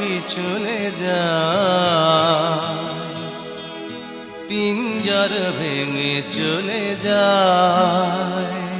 পাখি চলে যা পিঞ্জর ভেঙে চলে যায়।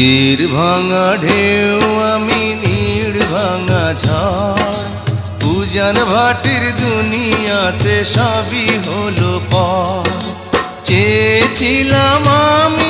তীর ভাঙা ঢেউ, আমি নীড় ভাঙা ঝড়। পূজন ভাটির দুনিয়াতে সবই হলো পর চেয়েছিলাম আমি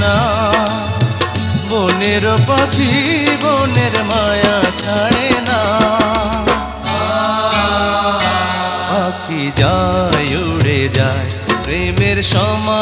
না। বনের পাখি বনের মায়া ছাড়ে না। পাখি যায় উড়ে যায় প্রেমের সময়